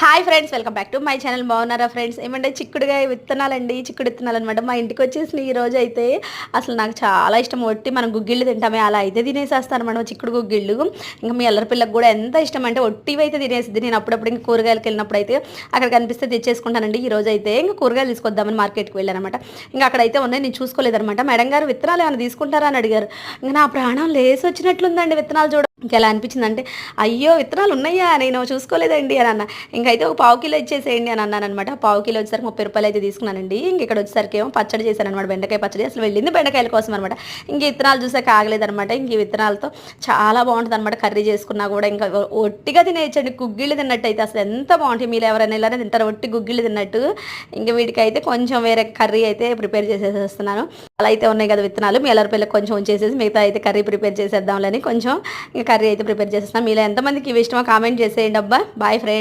Hi friends welcome back to my channel బాగున్నారా friends ఏమంటే చిక్కుడుగా విత్తనాలండి చిక్కుడు విత్తనాలు అనమాట మా ఇంటికి వచ్చేసిన ఈ రోజు అయితే. అసలు నాకు చాలా ఇష్టం. ఒట్టి మనం గుగ్గిళ్ళు తింటామే అలా అయితే తినేసేస్తాను అనమాట చిక్కుడు గుగ్గిళ్ళు. ఇంకా మీ ఎల్లరి పిల్లకి కూడా ఎంత ఇష్టం అంటే ఒట్టివి అయితే తినేసిద్ది. నేను అప్పుడప్పుడు ఇంకా కూరగాయలకు వెళ్ళినప్పుడు అయితే అక్కడ కనిపిస్తే తెచ్చేసుకుంటానండి. ఈ రోజు అయితే ఇంకా కూరగాయలు తీసుకొద్దామని మార్కెట్కి వెళ్ళానమాట ఇంకా అక్కడైతే ఉన్నాయి నేను చూసుకోలేదన్నమాట. మేడం గారు విత్తనాలు ఏమైనా తీసుకుంటారా అని అడిగారు. ఇంకా నా ప్రాణం లేసి వచ్చినట్లుందండి విత్తనాలు చూడ ఇంకా ఎలా అనిపించిందంటే అయ్యో విత్తనాలు ఉన్నాయా? నేను చూసుకోలేదండి అని అన్న. ఇంకైతే ఒక పావు కిలో ఇచ్చేసేయండి అని అన్నాను అనమాట పావు కిలో వచ్చేసరికి ముప్పై రూపాయలు అయితే తీసుకున్నానండి. ఇంక ఇక్కడ వచ్చేసరికి ఏమో పచ్చడి చేశాను అనమాట బెండకాయ పచ్చడి అసలు వెళ్ళింది బెండకాయల కోసం అనమాట ఇంక విత్తనాలు చూసాక ఆగలేదనమాట ఇంక విత్తనాలతో చాలా బాగుంటుంది అనమాట కర్రీ చేసుకున్నా కూడా. ఇంకా ఒట్టిగా తినేయచ్చండి. గుగ్గిళ్ళు తిన్నట్టు అయితే అసలు ఎంత బాగుంటుంది మీరు ఎవరైనా ఇలానే తింటారు ఒట్టి గుగ్గిళ్ళు తిన్నట్టు. ఇంకా వీటికి అయితే కొంచెం వేరే కర్రీ అయితే ప్రిపేర్ చేసేసేస్తున్నాను. అలా అయితే ఉన్నాయి కదా విత్తనాలు. మీ ఎల్లరి కొంచెం ఉంచేసేసి మిగతా అయితే కర్రీ ప్రిపేర్ చేసేద్దాంలని కొంచెం ఇంకా కర్రీ అయితే ప్రిపేర్ చేసేస్తాను మీలో ఎంతమందికి ఇవి ఇష్టమో కామెంట్ చేసేయండి అబ్బా. Bye friend.